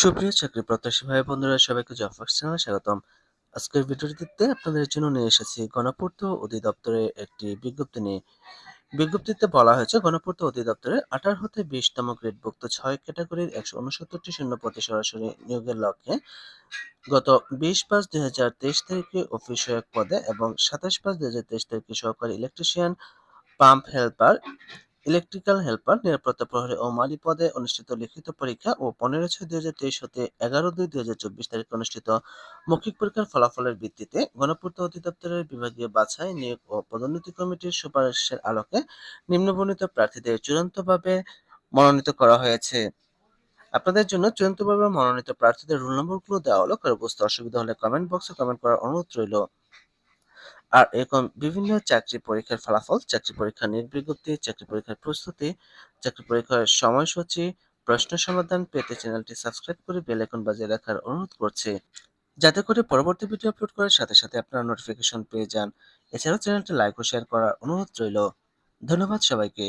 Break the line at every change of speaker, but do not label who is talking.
সুপ্রিয় চাকরি প্রত্যাশী ভাই বন্ধুরা সবাইকে জব ফার্স্ট চ্যানেলে স্বাগতম। আজকের ভিডিওটিতে আপনাদের জন্য নিয়ে এসেছি গণপূর্ত অধিদপ্তরের একটি বিজ্ঞপ্তি নিয়ে। বিজ্ঞপ্তিতে বলা হয়েছে, গণপূর্ত অধিদপ্তরে আঠারো হতে বিশতম গ্রেডভুক্ত ছয় ক্যাটাগরির একশো উনসত্তরটি শূন্যপদে সরাসরি নিয়োগের লক্ষ্যে গত বিশ পাঁচ দুই হাজার তেইশ তারিখে অফিস পদে এবং সাতাশ পাঁচ দুই হাজার তেইশ তারিখে সহকারী electrician, pump helper electrical helper, নিরাপত্তা প্রহরী ও মালি পদে অনুষ্ঠিত লিখিত পরীক্ষা ও পনেরো ছয় দুই হাজার তেইশ হতে এগারো দুই দুই হাজার চব্বিশ তারিখে অনুষ্ঠিত মৌখিক পরীক্ষার ফলাফলের ভিত্তিতে গণপূর্ত অধিদপ্তরের বিভাগীয় বাছাই, নিয়োগ ও পদোন্নতি কমিটির সুপারিশের আলোকে নিম্নবর্ণিত প্রার্থীদের চূড়ান্তভাবে মনোনীত করা হয়েছে। আপনাদের জন্য চূড়ান্তভাবে মনোনীত প্রার্থীদের রোল নম্বরগুলো দেওয়া হলো। কারও বুঝতে অসুবিধা হলে কমেন্ট বক্সে কমেন্ট করার অনুরোধ রইল। আর এরকম বিভিন্ন চাকরি পরীক্ষার ফলাফল, চাকরি পরীক্ষার নির্বিজ্ঞপ্তি চাকরি পরীক্ষার প্রস্তুতি, চাকরি পরীক্ষার সময়সূচি, প্রশ্ন সমাধান পেতে চ্যানেলটি সাবস্ক্রাইব করে বেল আইকন বাজিয়ে রাখার অনুরোধ করছি। যাতে করে পরবর্তী ভিডিও আপলোড করার সাথে সাথে আপনারা নোটিফিকেশন পেয়ে যান। এছাড়াও চ্যানেলটি লাইক ও শেয়ার করার অনুরোধ রইল। ধন্যবাদ সবাইকে।